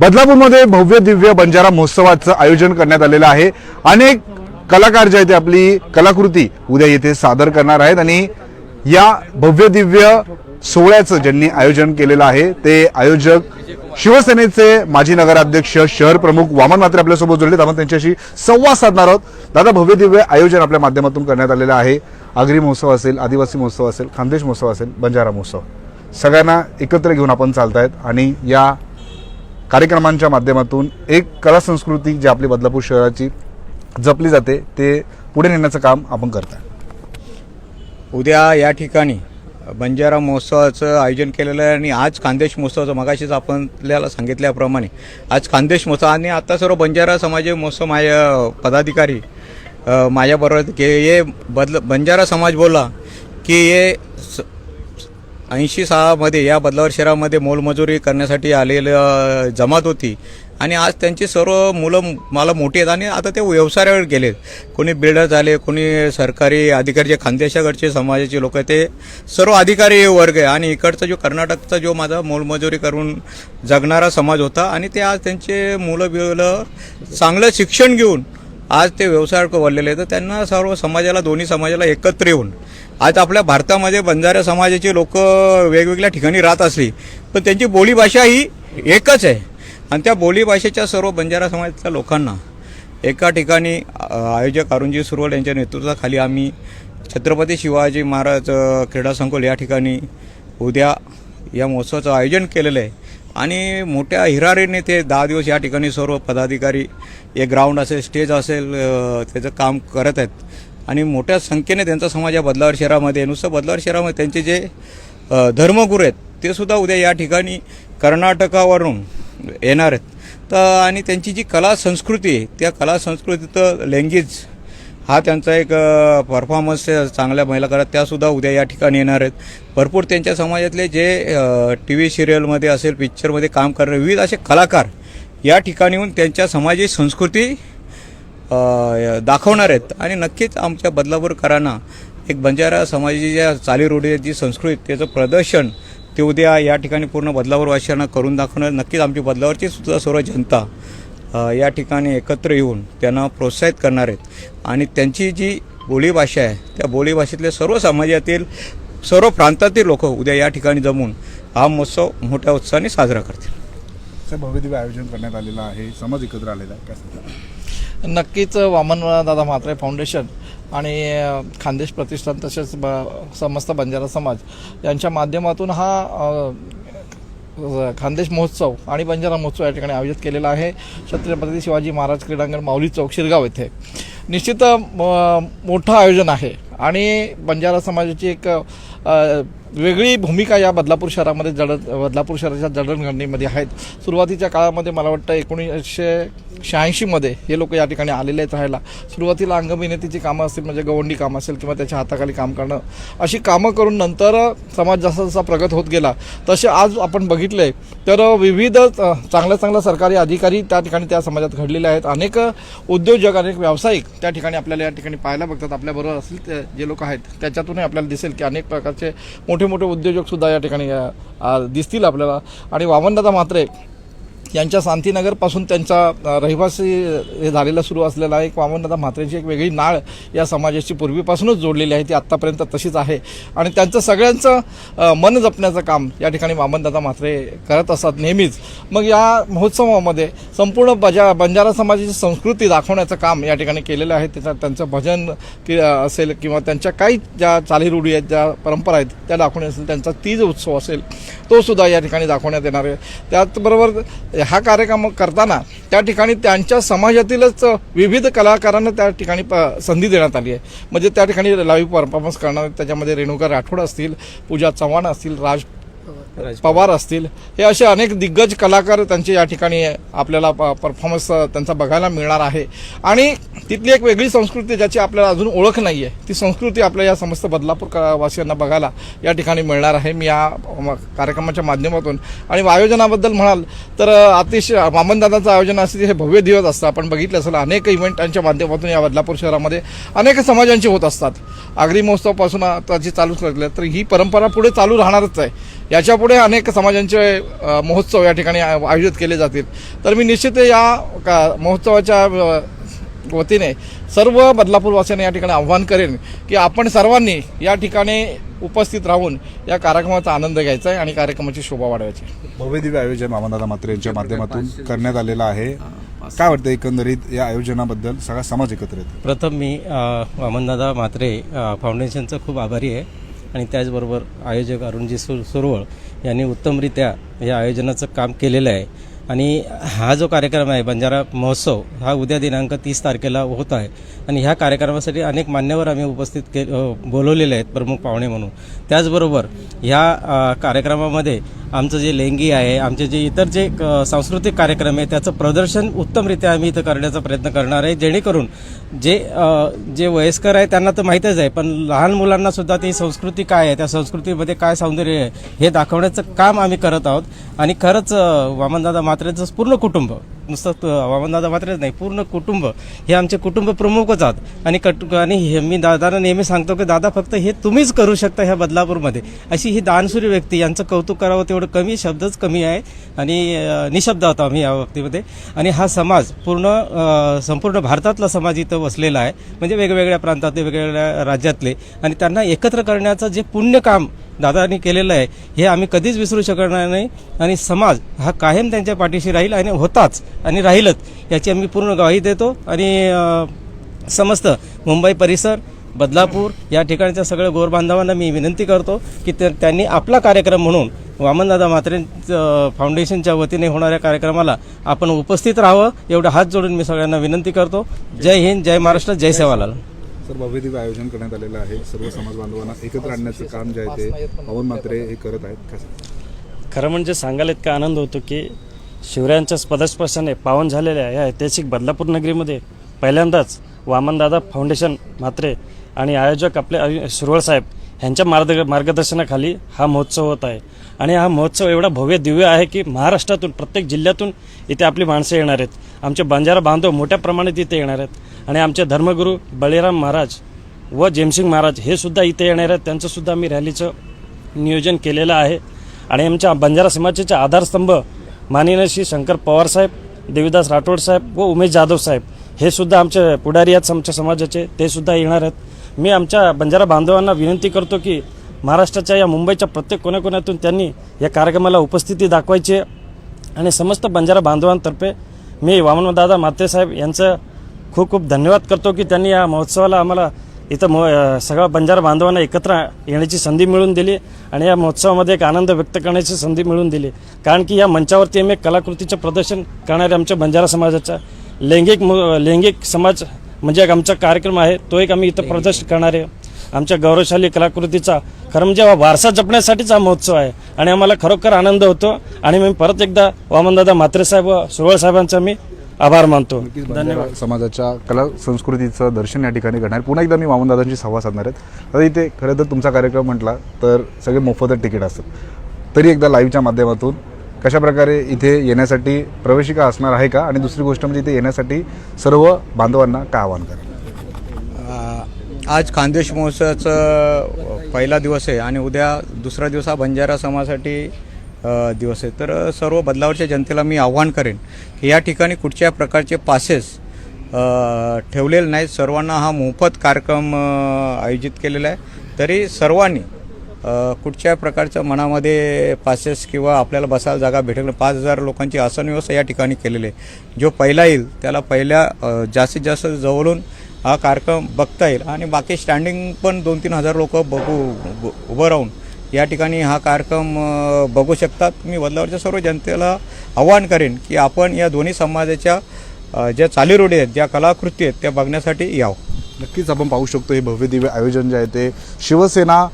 बदलापूरमध्ये भव्य दिव्य बंजारा महोत्सवाचं आयोजन करण्यात आलेलं आहे. अनेक कलाकार जे आहेत ते आपली कलाकृती उद्या येथे सादर करणार आहेत आणि या भव्य दिव्य सोहळ्याचं ज्यांनी आयोजन केलेलं आहे ते आयोजक शिवसेनेचे माजी नगराध्यक्ष शहर प्रमुख वामन मात्रे आपल्यासोबत जोडलेत आपण त्यांच्याशी संवाद साधणार आहोत. दादा भव्य दिव्य आयोजन आपल्या माध्यमातून करण्यात आलेलं आहे. आगरी महोत्सव असेल आदिवासी महोत्सव असेल खानदेश महोत्सव असेल बंजारा महोत्सव. सगळ्यांना एकत्र घेऊन आपण चालतायत आणि या कार्यक्रमांच्या माध्यमातून एक कला संस्कृती जी आपली बदलापूर शहराची जपली जाते ते पुढे नेण्याचं काम आपण करताय. उद्या या ठिकाणी बंजारा महोत्सवाचं आयोजन केलेलं आहे आणि आज खानदेश महोत्सवाचं मगाशीच आपण आपल्याला सांगितल्याप्रमाणे आज खानदेश महोत्सव आणि आता सर्व बंजारा समाज महोत्सव माझ्या पदाधिकारी माझ्याबरोबर के हे बदल बंजारा समाज बोला की हे ऐंशी सहामध्ये या बदलावर शहरामध्ये मोलमजुरी करण्यासाठी आलेलं जमात होती. आणि आज त्यांची सर्व मुलं मला मोठी आहेत आणि आता ते व्यवसायावर गेले. कोणी बिल्डर झाले कोणी सरकारी अधिकारी जे खानदेशाकडचे समाजाचे लोक आहेत ते सर्व अधिकारी वर्ग आहे. आणि इकडचा जो कर्नाटकचा जो माझा मोलमजुरी करून जगणारा समाज होता आणि ते आज त्यांचे मुलं बिलं चांगलं शिक्षण घेऊन आज ते व्यवसायावर वळलेले आहेत. तर त्यांना सर्व समाजाला दोन्ही समाजाला एकत्र येऊन आज आपल्या भारतामध्ये बंजारा समाजाचे लोक वेगवेगळ्या ठिकाणी राहत असली पण त्यांची बोलीभाषा ही एकच आहे. आणि त्या बोलीभाषेच्या सर्व बंजारा समाजातल्या लोकांना एका ठिकाणी आयोजक अरुणजी सुरवड यांच्या नेतृत्वाखाली आम्ही छत्रपती शिवाजी महाराज क्रीडा संकुल या ठिकाणी उद्या या महोत्सवाचं आयोजन केलेलं आहे. आणि मोठ्या हिरारीने ते दहा दिवस या ठिकाणी सर्व पदाधिकारी एक ग्राउंड असेल स्टेज असेल त्याचं काम करत आहेत. आणि मोठ्या संख्येने त्यांचा समाज या बदलावर शहरामध्ये नुसतं बदलावर शहरामध्ये त्यांचे जे धर्मगुरू आहेत ते सुद्धा उद्या या ठिकाणी कर्नाटकावरून येणार आहेत. तर आणि त्यांची जी कला संस्कृती आहे त्या कला संस्कृतीचं लँग्वेज हा त्यांचा एक परफॉर्मन्स चांगल्या महिला करत त्यासुद्धा उद्या या ठिकाणी येणार आहेत. भरपूर त्यांच्या समाजातले जे टी व्ही सिरियलमध्ये असेल पिक्चरमध्ये काम करणारे विविध असे कलाकार या ठिकाणी येऊन त्यांच्या समाजाची संस्कृती दाखवणार आहेत. आणि नक्कीच आमच्या बदलापूरकरांना एक बंजारा समाजाची ज्या चालीरूढी जी संस्कृती त्याचं प्रदर्शन ते उद्या या ठिकाणी पूर्ण बदलावर वासियांना करून दाखवणार नक्कीच आमची बदलावरची सुद्धा सर्व जनता या ठिकाणी एकत्र येऊन त्यांना प्रोत्साहित करणार आहेत. आणि त्यांची जी बोलीभाषा आहे त्या बोलीभाषेतले सर्व समाजातील सर्व प्रांतातील लोक उद्या या ठिकाणी जमून हा महोत्सव मोठ्या उत्साहाने साजरा करतील. असं आयोजन करण्यात आलेलं आहे. समाज एकत्र आलेला आहे. काय नक्कीच वामनदादा म्हात्रे फाउंडेशन आणि खानदेश प्रतिष्ठान तसेच ब समस्त बंजारा समाज यांच्या माध्यमातून हा खानदेश महोत्सव आणि बंजारा महोत्सव या ठिकाणी आयोजित केलेला आहे. छत्रपती शिवाजी महाराज क्रीडांगण माऊली चौक शिरगाव येथे. निश्चित म- मोठं आयोजन आहे. आणि बंजारा समाजाची एक वेगळी भूमिका या बदलापूर शहरामध्ये जड बदलापूर शहराच्या जडणघडणीमध्ये आहेत. सुरुवातीच्या काळामध्ये मला वाटतं एकोणीसशे शहाऐंशीमध्ये हे लोक या ठिकाणी आलेले आहेत राहायला. सुरुवातीला अंगमेहनतीची कामं असतील म्हणजे गवंडी काम असेल किंवा त्याच्या हाताखाली काम करणं अशी कामं करून नंतर समाज जसा जसा प्रगत होत गेला तसे आज आपण बघितले तर विविध चांगल्या चांगल्या सरकारी अधिकारी त्या ठिकाणी त्या समाजात घडलेले आहेत. अनेक उद्योजक अनेक व्यावसायिक त्या ठिकाणी आपल्याला या ठिकाणी पाहायला बघतात. आपल्याबरोबर असतील ते जे लोक आहेत त्याच्यातूनही आपल्याला दिसेल की अनेक प्रकारचे मोठे मोठे उद्योजकसुद्धा या ठिकाणी दिसतील आपल्याला. आणि वामनदादा मात्र यांच्या शांतीनगरपासून त्यांचा रहिवासी हे झालेला सुरू असलेला एक वामनदादा म्हात्रेची एक वेगळी नाळ या समाजाची पूर्वीपासूनच जोडलेली आहे. ती आत्तापर्यंत तशीच आहे. आणि त्यांचं सगळ्यांचं मन जपण्याचं काम या ठिकाणी वामनदादा म्हात्रे करत असतात नेहमीच. मग या महोत्सवामध्ये संपूर्ण बजा बंजारा समाजाची संस्कृती दाखवण्याचं काम या ठिकाणी केलेलं आहे. त्याच्यात त्यांचं भजन कि असेल किंवा त्यांच्या काही ज्या चालीरूढी आहेत ज्या परंपरा आहेत त्या दाखवण्या असेल त्यांचा तीज उत्सव असेल तो सुद्धा या ठिकाणी दाखवण्यात येणार आहे. त्याचबरोबर म्हणजे हा कार्यक्रम करताना त्या ठिकाणी त्यांच्या समाजातीलच विविध कलाकारांना त्या ठिकाणी प संधी देण्यात आली आहे. म्हणजे त्या ठिकाणी लाईव्ह परफॉर्मन्स करणार त्याच्यामध्ये रेणुका राठोड असतील पूजा चव्हाण असतील राज पवार असतील हे असे अनेक दिग्गज कलाकार त्यांचे या ठिकाणी आपल्याला परफॉर्मन्स त्यांचा बघायला मिळणार आहे. आणि तिथली एक वेगळी संस्कृती ज्याची आपल्याला अजून ओळख नाही आहे ती संस्कृती आपल्या या समस्त बदलापूर क- वासियांना बघायला या ठिकाणी मिळणार आहे. मी या कार्यक्रमाच्या माध्यमातून आणि आयोजनाबद्दल म्हणाल तर अतिशय वामनदादाचं आयोजन असते हे भव्य दिवस असतं. आपण बघितलं असेल अनेक इव्हेंटांच्या माध्यमातून या बदलापूर शहरामध्ये अनेक समाजांचे होत असतात. आगरी महोत्सवापासून आता चालूच लागले तर ही परंपरा पुढे चालू राहणारच आहे. याच्या यापुढे अनेक समाजांचे महोत्सव या ठिकाणी आयोजित केले जातील. तर मी निश्चित या का महोत्सवाच्या वतीने सर्व बदलापूरवासियांना या ठिकाणी आव्हान करेन की आपण सर्वांनी या ठिकाणी उपस्थित राहून या कार्यक्रमाचा आनंद घ्यायचा आहे आणि कार्यक्रमाची शोभा वाढवायची भव्य दिव्य आयोजन मामदादा मात्रे यांच्या माध्यमातून करण्यात आलेलं आहे. काय वाटतं एकंदरीत या आयोजनाबद्दल सगळा समाज एकत्र येतो? प्रथम मी वामनदादा म्हात्रे अ, फाउंडेशनचा खूप आभारी आहे. आणि त्याचबरोबर आयोजक अरुणजी सुर सुरवळ यांनी उत्तमरित्या या आयोजनाचं काम केलेलं आहे. आणि हा जो कार्यक्रम आहे बंजारा महोत्सव हा उद्या दिनांक तीस तारखेला होत आहे. आणि ह्या कार्यक्रमासाठी अनेक मान्यवर आम्ही उपस्थित के बोलवलेले आहेत प्रमुख पाहुणे म्हणून. त्याचबरोबर ह्या कार्यक्रमामध्ये आमचं जे लेंगी आहे आमचे जे इतर जे क- सांस्कृतिक कार्यक्रम आहे त्याचं प्रदर्शन उत्तमरित्या आम्ही इथं करण्याचा प्रयत्न करणार आहे. जेणेकरून जे जे वयस्कर आहे त्यांना तर माहीतच आहे पण लहान मुलांना सुद्धा ती संस्कृती काय आहे त्या संस्कृतीमध्ये काय सौंदर्य आहे हे दाखवण्याचं काम आम्ही करत आहोत. आणि खरंच वामनदादा मात्रेचं पूर्ण कुटुंब. नुसतं त- वामनदादा मात्रेच नाही पूर्ण कुटुंब. हे आमचे कुटुंब प्रमुखच आहात. आणि कट आणि हे मी दादांना नेहमी सांगतो की दादा फक्त हे तुम्हीच करू शकता ह्या बदलापूरमध्ये. अशी ही दानसुरी व्यक्ती यांचं कौतुक करावं तेवढं कमी शब्दच कमी आहे. आणि निशब्द होता आम्ही या बाबतीमध्ये आणि हा समाज पूर्ण संपूर्ण भारतातला समाज इथं वसलेला आहे. म्हणजे वेगवेगळ्या प्रांतातले वेगवेगळ्या राज्यातले. आणि त्यांना एकत्र करण्याचं जे पुण्य काम दादांनी केलेलं आहे हे आम्ही कधीच विसरू शकणार नाही. आणि समाज हा कायम त्यांच्या पाठीशी राहील आणि होताच आणि राहीलच याची आम्ही पूर्ण ग्वाही देतो. आणि समस्त मुंबई परिसर बदलापूर या ठिकाणच्या सगळ्या गोरबांधवांना मी विनंती करतो की त्यांनी आपला कार्यक्रम म्हणून वामनदादा म्हात्रे फाउंडेशनच्या वतीने होणाऱ्या कार्यक्रमाला आपण उपस्थित राहावं एवढं हात जोडून मी सगळ्यांना विनंती करतो. जय हिंद जय महाराष्ट्र जय सेवालाल. तर भव्य दिव्य आयोजन करण्यात आलेलं आहे. सर्व समाज बांधवांना एकत्र आणण्याचं काम जे आहे ते पवन मात्रे हे करत आहेत. कसं खरं म्हणजे सांगायला इतका आनंद होतो की शिवरायांच्या पदस्पर्शाने पावन झालेल्या या ऐतिहासिक बदलापूर नगरीमध्ये पहिल्यांदाच वामनदादा फाउंडेशन म्हात्रे आणि आयोजक आपले सुरवळ साहेब ह्यांच्या मार्ग मार्गदर्शनाखाली हा महोत्सव होत आहे. आणि हा महोत्सव एवढा भव्य दिव्य आहे की महाराष्ट्रातून प्रत्येक जिल्ह्यातून इथे आपली माणसं येणार आहेत. आमचे बंजारा बांधव मोठ्या प्रमाणात इथे येणार आहेत. आणि आमचे धर्मगुरू बळीराम महाराज व जेमसिंग महाराज हे सुद्धा इथे येणार आहेत. त्यांचंसुद्धा मी रॅलीचं नियोजन केलेलं आहे. आणि आमच्या बंजारा समाजाचे आधारस्तंभ माननीय श्री शंकर पवार साहेब देवीदास राठोड साहेब व उमेश जाधव साहेब हे सुद्धा आमचे पुढारी आहेत आमच्या समाजाचे. ते सुद्धा येणार आहेत. मी आमच्या बंजारा बांधवांना विनंती करतो की महाराष्ट्राच्या या मुंबईच्या प्रत्येक कोणाकोण्यातून त्यांनी या कार्यक्रमाला उपस्थिती दाखवायची आहे. आणि समस्त बंजारा बांधवांतर्फे मी वामनदादा मातेसाहेब यांचं खूप खूप धन्यवाद करतो की त्यांनी या महोत्सवाला आम्हाला इथं मो सगळा सगळ्या बंजारा बांधवांना एकत्र येण्याची संधी मिळून दिली आणि या महोत्सवामध्ये एक आनंद व्यक्त करण्याची संधी मिळून दिली. कारण की या मंचावरती आम्ही एक कलाकृतीचं प्रदर्शन करणारे आमच्या बंजारा समाजाचा लैंगिक लैंगिक समाज म्हणजे एक आमचा कार्यक्रम आहे तो एक आम्ही इथं प्रदर्शन करणार. आहे आमच्या गौरवशाली कलाकृतीचा खरं म्हणजे हा वारसा जपण्यासाठीच हा महोत्सव आहे आणि आम्हाला खरोखर आनंद होतो. आणि मी परत एकदा वामनदादा म्हात्रे साहेब व सुरवळ साहेबांचा मी आभार मानतो. बंजारा समाजाच्या कला संस्कृतीचं दर्शन या ठिकाणी घडणार. पुन्हा एकदा मी मामूनदादांशी संवाद साधणार आहेत आता इथे खरं तर तुमचा कार्यक्रम म्हटला तर सगळे मोफत तिकीट असतात. तरी एकदा लाईव्हच्या माध्यमातून कशा प्रकारे इथे येण्यासाठी प्रवेशिका असणार आहे का? आणि दुसरी गोष्ट म्हणजे इथे येण्यासाठी सर्व बांधवांना काय आवाहन करा आज खानदेश महोत्सवाचा पहिला दिवस आहे आणि उद्या दुसरा दिवस हा बंजारा समाजासाठी दिवस आहे. तर सर्व बदलावरच्या जनतेला मी आव्हान करेन की या ठिकाणी कुठच्या प्रकारचे पासेस ठेवलेले नाहीत. सर्वांना हा मोफत कार्यक्रम आयोजित केलेला आहे. तरी सर्वांनी कुठच्या प्रकारच्या मनामध्ये पासेस किंवा आपल्याला बसायला जागा भेटेल पाच हजार लोकांची आसन व्यवस्था या ठिकाणी केलेली आहे. जो पहिला येईल त्याला पहिल्या जास्तीत जास्त जवळून हा कार्यक्रम बघता येईल. आणि बाकी स्टँडिंग पण दोन तीन हजार लोक बघू उभं राहून या ठिकाणी हा कार्यक्रम बघू शकतात. मी बदलावरच्या सर्व जनतेला आवाहन करेन की आपण या दोन्ही समाजाच्या ज्या चालीरूढी आहेत ज्या कलाकृती आहेत त्या बघण्यासाठी यावं. नक्कीच आपण पाहू शकतो हे भव्य दिव्य आयोजन जे आहे ते शिवसेना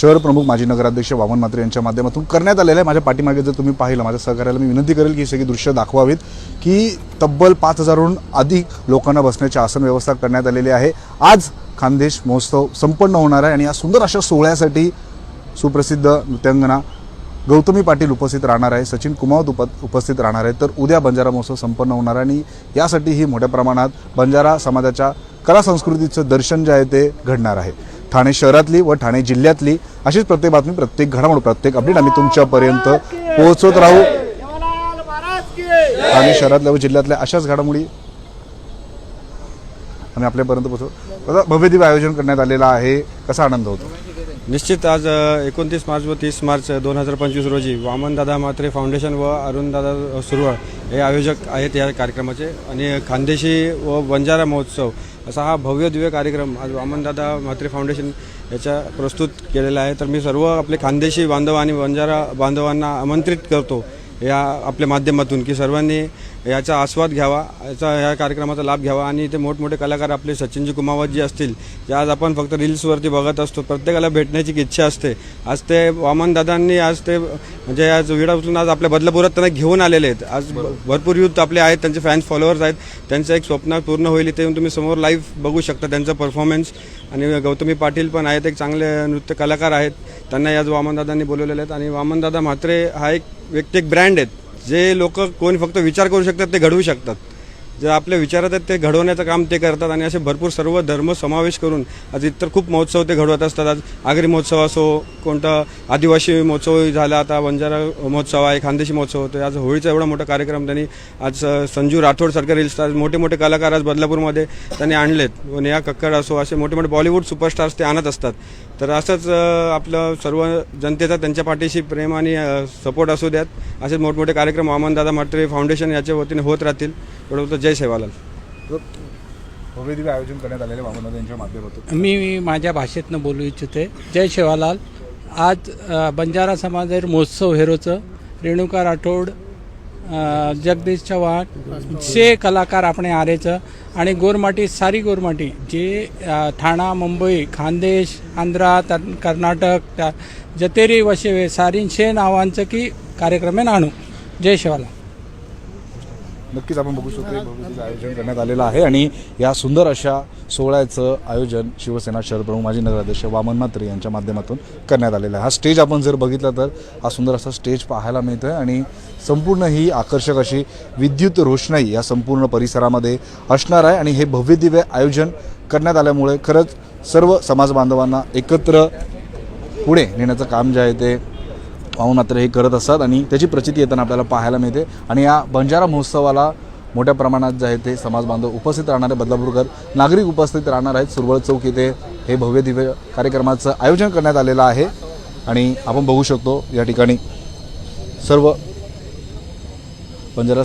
शहर प्रमुख माजी नगराध्यक्ष वामन मात्रे यांच्या माध्यमातून करण्यात आलेलं आहे. माझ्या पाठीमागे जर तुम्ही पाहिलं माझ्या सहकार्याला मी विनंती करेल की सगळी दृश्य दाखवावीत की तब्बल पाच हजारहून अधिक लोकांना बसण्याची आसन व्यवस्था करण्यात आलेली आहे. आज खानदेश महोत्सव संपन्न होणार आहे आणि या सुंदर अशा सोहळ्यासाठी सुप्रसिद्ध नृत्यांगना गौतमी पाटील उपस्थित राहणार आहे सचिन कुमावत उप उपस्थित राहणार आहे. तर उद्या बंजारा महोत्सव संपन्न होणार आणि यासाठी ही मोठ्या प्रमाणात बंजारा समाजाच्या कला संस्कृतीचं दर्शन जे आहे ते घडणार आहे. ठाणे शहरातली व ठाणे जिल्ह्यातली अशीच प्रत्येक बातमी प्रत्येक घडामोड प्रत्येक अपडेट आम्ही तुमच्यापर्यंत पोहोचवत राहू. ठाणे शहरातल्या व जिल्ह्यातल्या अशाच घडामोडी आम्ही आपल्यापर्यंत पोहोचवू. आता भव्य दिव्य आयोजन करण्यात आलेलं आहे. कसा आनंद होतो? निश्चित आज एकोणतीस मार्च व तीस मार्च दोन हजार पंचवीस रोजी वामनदादा म्हात्रे फाउंडेशन व अरुणदादा सुरवळ हे आयोजक आहेत या कार्यक्रमाचे. आणि खानदेशी व बंजारा महोत्सव असा हा भव्य दिव्य कार्यक्रम आज वामनदादा म्हात्रे फाउंडेशन याच्या प्रस्तुत केलेला आहे. तर मी सर्व आपले खानदेशी बांधव आणि बंजारा बांधवांना आमंत्रित करतो. या आपल्या माध्यमातून की सर्वांनी याचा आस्वाद घ्यावा याचा या कार्यक्रमाचा लाभ घ्यावा आणि इथे मोठमोठे कलाकार आपले सचिनजी कुमावत जी असतील जे आज आपण फक्त रील्सवरती बघत असतो. प्रत्येकाला भेटण्याची इच्छा असते. आज ते वामनदादांनी आज ते म्हणजे आज विडा उचलून आज आपल्या बदलापुरात त्यांना घेऊन आलेले आहेत. आज भरपूर युथ आपले आहेत त्यांचे फॅन्स फॉलोअर्स आहेत. त्यांचं एक स्वप्न पूर्ण होईल इथे येऊन तुम्ही समोर लाईव्ह बघू शकता त्यांचा परफॉर्मन्स. आणि गौतमी पाटील पण आहेत एक चांगले नृत्य कलाकार आहेत. त्यांना आज वामनदादांनी बोलवलेले आहेत. आणि वामनदादा म्हात्रे हा एक व्यक्ती एक ब्रँड आहेत. जे लोक कोण फक्त विचार करू शकतात ते घडवू शकतात. जे आपल्या विचारात आहेत ते घडवण्याचं काम ते करतात आणि असे भरपूर सर्व धर्म समावेश करून आज इतर खूप महोत्सव ते घडवत असतात. आज आगरी महोत्सव असो कोणता आदिवासी महोत्सव झाला आता बंजारा महोत्सव आहे खानदेशी महोत्सव होतो आज होळीचा एवढा मोठा कार्यक्रम त्यांनी आज संजू राठोड सरकार रील स्टार मोठे मोठे कलाकार आज बदलापूरमध्ये त्यांनी आणलेत. व नेहा कक्कड असो असे मोठे मोठे बॉलिवूड सुपरस्टार्स ते आणत असतात. तर असंच आपलं सर्व जनतेचा त्यांच्या पाठीशी प्रेम आणि सपोर्ट असू द्यात. असेच मोठमोठे कार्यक्रम वामनदादा म्हात्रे फाउंडेशन याच्या वतीने होत राहतील. एवढं होतं जय सेवालाल. आयोजन करण्यात आलेले वामनदादा यांच्या माध्यमातून. मी माझ्या भाषेतनं बोलू इच्छिते. जय शिवालाल आज बंजारा समाज महोत्सव हेरोचं रेणुका राठोड जगदीश चव्हाण जे कलाकार आपण आरेचं आणि गोरमाटी सारी गोरमाटी जे ठाणा मुंबई खानदेश आंध्रा तर- कर्नाटक त्या जतेरी वशेवे सारींशे नावांचं की कार्यक्रमेन आणू जय शिवाला. नक्कीच आपण बघू शकतो एक आयोजन करण्यात आलेलं आहे आणि या सुंदर अशा सोहळ्याचं आयोजन शिवसेना शहर प्रमुख माजी नगराध्यक्ष वामन म्हात्रे यांच्या माध्यमातून करण्यात आलेला आहे. हा स्टेज आपण जर बघितला तर हा सुंदर असा स्टेज पाहायला मिळतो आहे आणि संपूर्ण ही आकर्षक अशी विद्युत रोषणाई या संपूर्ण परिसरामध्ये असणार आहे आणि हे भव्यदिव्य आयोजन करण्यात आल्यामुळे खरंच सर्व समाज बांधवांना एकत्र पुढे नेण्याचं काम जे आहे ते पाहून मात्र हे करत असतात आणि त्याची प्रचिती येताना आपल्याला पाहायला मिळते. आणि या बंजारा महोत्सवाला मोठ्या प्रमाणात जे आहे ते समाज बांधव उपस्थित राहणारे बदलापूरकर नागरिक उपस्थित राहणार आहेत. सुरवळ चौक इथे हे भव्य दिव्य कार्यक्रमाचं आयोजन करण्यात आलेलं आहे. आणि आपण बघू शकतो या ठिकाणी सर्व बंजारा